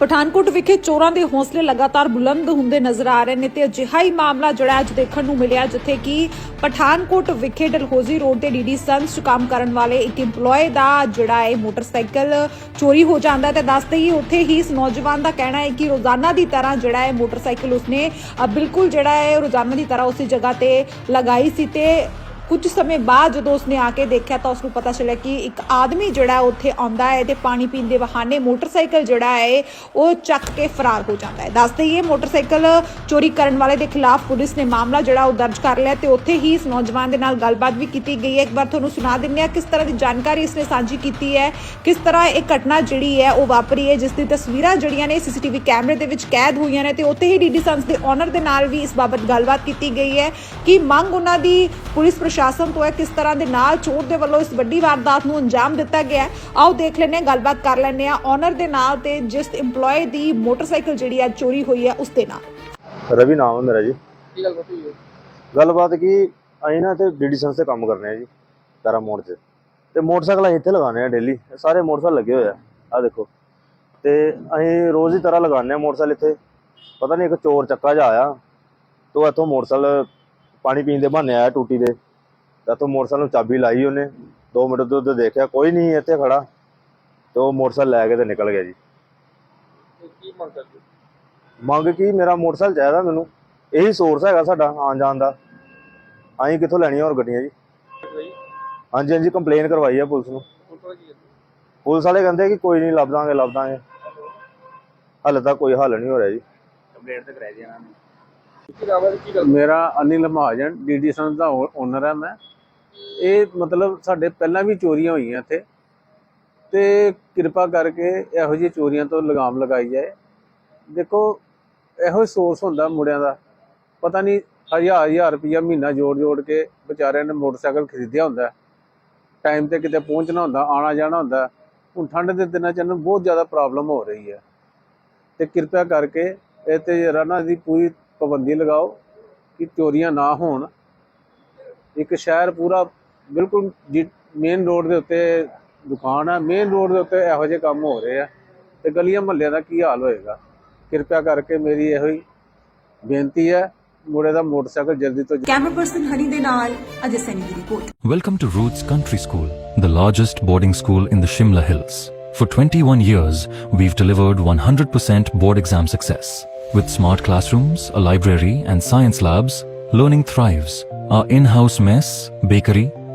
ਪਠਾਨਕੋਟ ਵਿਖੇ ਚੋਰਾਂ ਦੇ ਹੌਸਲੇ ਲਗਾਤਾਰ ਬੁਲੰਦ ਹੁੰਦੇ ਨਜ਼ਰ ਆ ਰਹੇ ਨੇ ਤੇ ਅਜਿਹਾ ਹੀ ਮਾਮਲਾ ਜਿਹੜਾ ਅੱਜ ਦੇਖਣ ਨੂੰ ਮਿਲਿਆ, ਜਿੱਥੇ ਕਿ ਪਠਾਨਕੋਟ ਵਿਖੇ ਡਲਹੌਜ਼ੀ ਰੋਡ ਤੇ ਡੀਡੀ ਸੰਸ 'ਚ ਕੰਮ ਕਰਨ ਵਾਲੇ ਇੱਕ EMPLOYE ਦਾ ਜਿਹੜਾ ਹੈ ਮੋਟਰਸਾਈਕਲ ਚੋਰੀ ਹੋ ਜਾਂਦਾ ਹੈ। ਤੇ ਦੱਸਦੇ ਹੀ ਉੱਥੇ ਹੀ ਇਸ ਨੌਜਵਾਨ ਦਾ ਕਹਿਣਾ ਹੈ ਕਿ ਰੋਜ਼ਾਨਾ ਦੀ ਤਰ੍ਹਾਂ ਜਿਹੜਾ ਹੈ ਮੋਟਰਸਾਈਕਲ ਉਸਨੇ ਬਿਲਕੁਲ ਜਿਹੜਾ ਹੈ ਰੋਜ਼ਾਨਾ ਦੀ ਤਰ੍ਹਾਂ ਉਸੇ ਜਗ੍ਹਾ ਤੇ ਲਗਾਈ ਸੀ ਤੇ ਕੁਝ ਸਮੇਂ ਬਾਅਦ ਜਦੋਂ ਉਸਨੇ ਆ ਕੇ ਦੇਖਿਆ ਤਾਂ ਉਸਨੂੰ ਪਤਾ ਚੱਲਿਆ ਕਿ ਇੱਕ ਆਦਮੀ ਜਿਹੜਾ ਉੱਥੇ ਆਉਂਦਾ ਹੈ ਤੇ ਪਾਣੀ ਪੀਣ ਦੇ ਬਹਾਨੇ ਮੋਟਰਸਾਈਕਲ ਜਿਹੜਾ ਹੈ, ਉਹ ਚੱਕ ਕੇ ਫਰਾਰ ਹੋ ਜਾਂਦਾ ਹੈ। ਦੱਸ ਹੀ ਮੋਟਰਸਾਈਕਲ ਚੋਰੀ ਕਰਨ ਵਾਲੇ ਦੇ ਖਿਲਾਫ ਪੁਲਿਸ ਨੇ ਮਾਮਲਾ ਜਿਹੜਾ ਉਹ ਦਰਜ ਕਰ ਲਿਆ ਤੇ ਉੱਥੇ ਹੀ ਇਸ ਨੌਜਵਾਨ ਦੇ ਨਾਲ ਗੱਲਬਾਤ ਵੀ ਕੀਤੀ ਗਈ ਹੈ। ਇੱਕ ਵਾਰ ਤੁਹਾਨੂੰ ਸੁਣਾ ਦਿੰਦੇ ਹਾਂ ਕਿਸ ਤਰ੍ਹਾਂ ਦੀ ਜਾਣਕਾਰੀ ਇਸਨੇ ਸਾਂਝੀ ਕੀਤੀ ਹੈ, ਕਿਸ ਤਰ੍ਹਾਂ ਇਹ ਘਟਨਾ ਜਿਹੜੀ ਹੈ ਉਹ ਵਾਪਰੀ ਹੈ, ਜਿਸ ਦੀ ਤਸਵੀਰਾਂ ਜਿਹੜੀਆਂ ਨੇ ਸੀਸੀਟੀਵੀ ਕੈਮਰੇ ਦੇ ਵਿੱਚ ਕੈਦ ਹੋਈਆਂ ਨੇ ਤੇ ਉੱਥੇ ਹੀ ਡੀਡੀ ਸੰਸ ਦੇ ਓਨਰ ਦੇ ਨਾਲ ਵੀ ਇਸ ਬਾਬਤ ਗੱਲਬਾਤ ਕੀਤੀ ਗਈ ਹੈ ਕਿ ਮੰਗ ਉਹਨਾਂ ਦੀ ਪੁਲਿਸ ਪ੍ਰਸ਼ਾਸਨ ਤੋਂ ਹੈ ਕਿਸ ਤਰ੍ਹਾਂ ਦੇ ਨਾਲ ਚੋਰ ਦੇ ਵੱਲੋਂ ਇਸ ਵੱਡੀ ਵਾਰਦਾਤ ਨੂੰ ਅੰਜਾਮ ਦਿੱਤਾ ਗਿਆ ਹੈ। ਆਓ ਦੇਖ ਲੈਂਦੇ ਹਾਂ ਗੱਲਬਾਤ ਕਰ ਲੈਂਦੇ ਹਾਂ ਓਨਰ ਦੇ ਨਾਲ ਤੇ ਜਿਸ EMPLOYE ਦੀ ਮੋਟਰਸਾਈਕਲ ਜਿਹੜੀ ਹੈ ਚੋਰੀ ਹੋਈ ਹੈ ਉਸ ਦੇ ਨਾਲ। ਰਵੀ ਨਾਮ ਹੈ ਮੇਰਾ ਜੀ। ਕੀ ਗੱਲ ਹੋਈ ਹੈ? ਗੱਲਬਾਤ ਕੀ ਅਸੀਂ ਨਾ ਤੇ ਡੀਡੀ ਸੰਸ ਤੇ ਕੰਮ ਕਰਨੇ ਆ ਜੀ ਤਾਰਾ ਮੋੜ 'ਚ ਤੇ ਮੋਟਰਸਾਈਕਲ ਇੱਥੇ ਲਗਾਉਂਦੇ ਆ ਡੇਲੀ ਸਾਰੇ ਮੋਟਰਸਾਈਕਲ ਲੱਗੇ ਹੋਏ ਆ ਆ ਦੇਖੋ। ਤੇ ਅਸੀਂ ਰੋਜ਼ ਦੀ ਤਰ੍ਹਾਂ ਲਗਾਉਂਦੇ ਆ ਮੋਟਰਸਾਈਕਲ ਇੱਥੇ ਪਤਾ ਨਹੀਂ ਇੱਕ ਚੋਰ ਚੱਕਾ ਜਿਹਾ ਆਇਆ ਤੋ ਇੱਥੋਂ ਮੋਟਰਸਾਈਕਲ ਪਾਣੀ ਪੀਣ ਦੇ ਬਹਾਨੇ ਆਇਆ ਟੂਟੀ ਦੇ। ਤਾਂ ਤੋਂ ਮੋਟਰਸਾਈਕਲ ਨੂੰ ਚਾਬੀ ਲਾਈ ਉਹਨੇ 2 ਮਿੰਟ ਤੋਂ ਉੱਤੇ ਦੇਖਿਆ ਕੋਈ ਨਹੀਂ ਇੱਥੇ ਖੜਾ। ਤੇ ਉਹ ਮੋਟਰਸਾਈਕਲ ਲੈ ਕੇ ਤੇ ਨਿਕਲ ਗਿਆ ਜੀ। ਕੀ ਮੰਗ ਕਰਦੇ? ਹੋ? ਮੰਗ ਕੀ? ਮੇਰਾ ਮੋਟਰਸਾਈਕਲ ਚਾਹੀਦਾ ਮੈਨੂੰ। ਇਹੀ ਸੋਰਸ ਹੈਗਾ ਸਾਡਾ ਆਉਣ ਜਾਣ ਦਾ। ਅਸੀਂ ਕਿੱਥੋਂ ਲੈਣੀਆਂ ਹੋਰ ਗੱਡੀਆਂ ਜੀ? ਹਾਂਜੀ। ਹਾਂਜੀ ਕੰਪਲੇਨ ਕਰਵਾਈ ਆ ਪੁਲਿਸ ਨੂੰ। ਪੁਲਿਸ ਵਾਲੇ ਕਹਿੰਦੇ? ਪੁਲਿਸ ਵਾਲੇ ਕਹਿੰਦੇ ਕਿ ਕੋਈ ਨਹੀਂ ਲੱਭ ਦਾਂਗੇ ਲੱਭ ਦਾਂਗੇ। ਹਾਲੇ ਤੱਕ ਕੋਈ ਹੱਲ ਨਹੀਂ ਹੋ ਰਿਹਾ ਜੀ। ਕੀ ਨਾਮ ਹੈ ਤੇ ਕੀ ਗੱਲ ਮੇਰਾ ਅਨਿਲ ਮਹਾਜਨ ਡੀਡੀ ਸੰਸ ਦਾ ਓਨਰ ਹੈ ਮੈਂ। ਇਹ ਮਤਲਬ ਸਾਡੇ ਪਹਿਲਾਂ ਵੀ ਚੋਰੀਆਂ ਹੋਈਆਂ ਇੱਥੇ। ਤੇ ਕਿਰਪਾ ਕਰਕੇ ਇਹੋ ਜਿਹੀ ਚੋਰੀਆਂ ਤੋਂ ਲਗਾਮ ਲਗਾਈ ਜਾਏ। ਦੇਖੋ, ਇਹੋ ਸੋਰਸ ਹੁੰਦਾ ਮੁੰਡਿਆਂ ਦਾ। ਪਤਾ ਨਹੀਂ, ਹਜ਼ਾਰ ਹਜ਼ਾਰ ਰੁਪਈਆ ਮਹੀਨਾ ਜੋੜ ਜੋੜ ਕੇ ਵਿਚਾਰਿਆਂ ਨੇ ਮੋਟਰਸਾਈਕਲ ਖਰੀਦਿਆ ਹੁੰਦਾ। ਟਾਈਮ ਤੇ ਕਿਤੇ ਪਹੁੰਚਣਾ ਹੁੰਦਾ, ਆਣਾ ਜਾਣਾ ਹੁੰਦਾ। ਹੁਣ ਠੰਡ ਦੇ ਦਿਨਾਂ ਚ ਇਹਨੂੰ ਬਹੁਤ ਜ਼ਿਆਦਾ ਪ੍ਰੋਬਲਮ ਹੋ ਰਹੀ ਹੈ। ਤੇ ਕਿਰਪਾ ਕਰਕੇ ਇਹ ਤੇ ਰਣਾ ਦੀ ਪੂਰੀ ਪਾਬੰਦੀ ਲਗਾਓ ਕਿ ਚੋਰੀਆਂ ਨਾ ਹੋਣ। ਇੱਕ ਸ਼ਹਿਰ ਪੂਰਾ ਬਿਲਕੁਲ ਮੇਨ ਰੋਡ ਦੇ ਉੱਤੇ ਦੁਕਾਨ ਹੈ ਮੇਨ ਰੋਡ ਦੇ ਉੱਤੇ ਇਹੋ ਜਿਹੇ ਕੰਮ ਹੋ ਰਹੇ ਆ ਤੇ ਗਲੀਆਂ ਮਹੱਲਿਆਂ ਦਾ ਕੀ ਹਾਲ ਹੋਏਗਾ ਕਿਰਪਾ ਕਰਕੇ ਮੇਰੀ ਇਹੋ ਹੀ ਬੇਨਤੀ ਹੈ ਮੁੰਡੇ ਦਾ ਮੋਟਰਸਾਈਕਲ ਜਲਦੀ ਤੋਂ ਕੈਮਰਾ ਪਰਸਨ ਹਨੀ ਦੇ ਨਾਲ ਅਜੇ ਸੈਨੀ ਦੀ report Welcome to Roots Country School, the largest boarding school in the Shimla Hills. For 21 years, we've delivered 100% board exam success. With smart classrooms, a library, and science labs, learning thrives. Our in-house mess, bakery,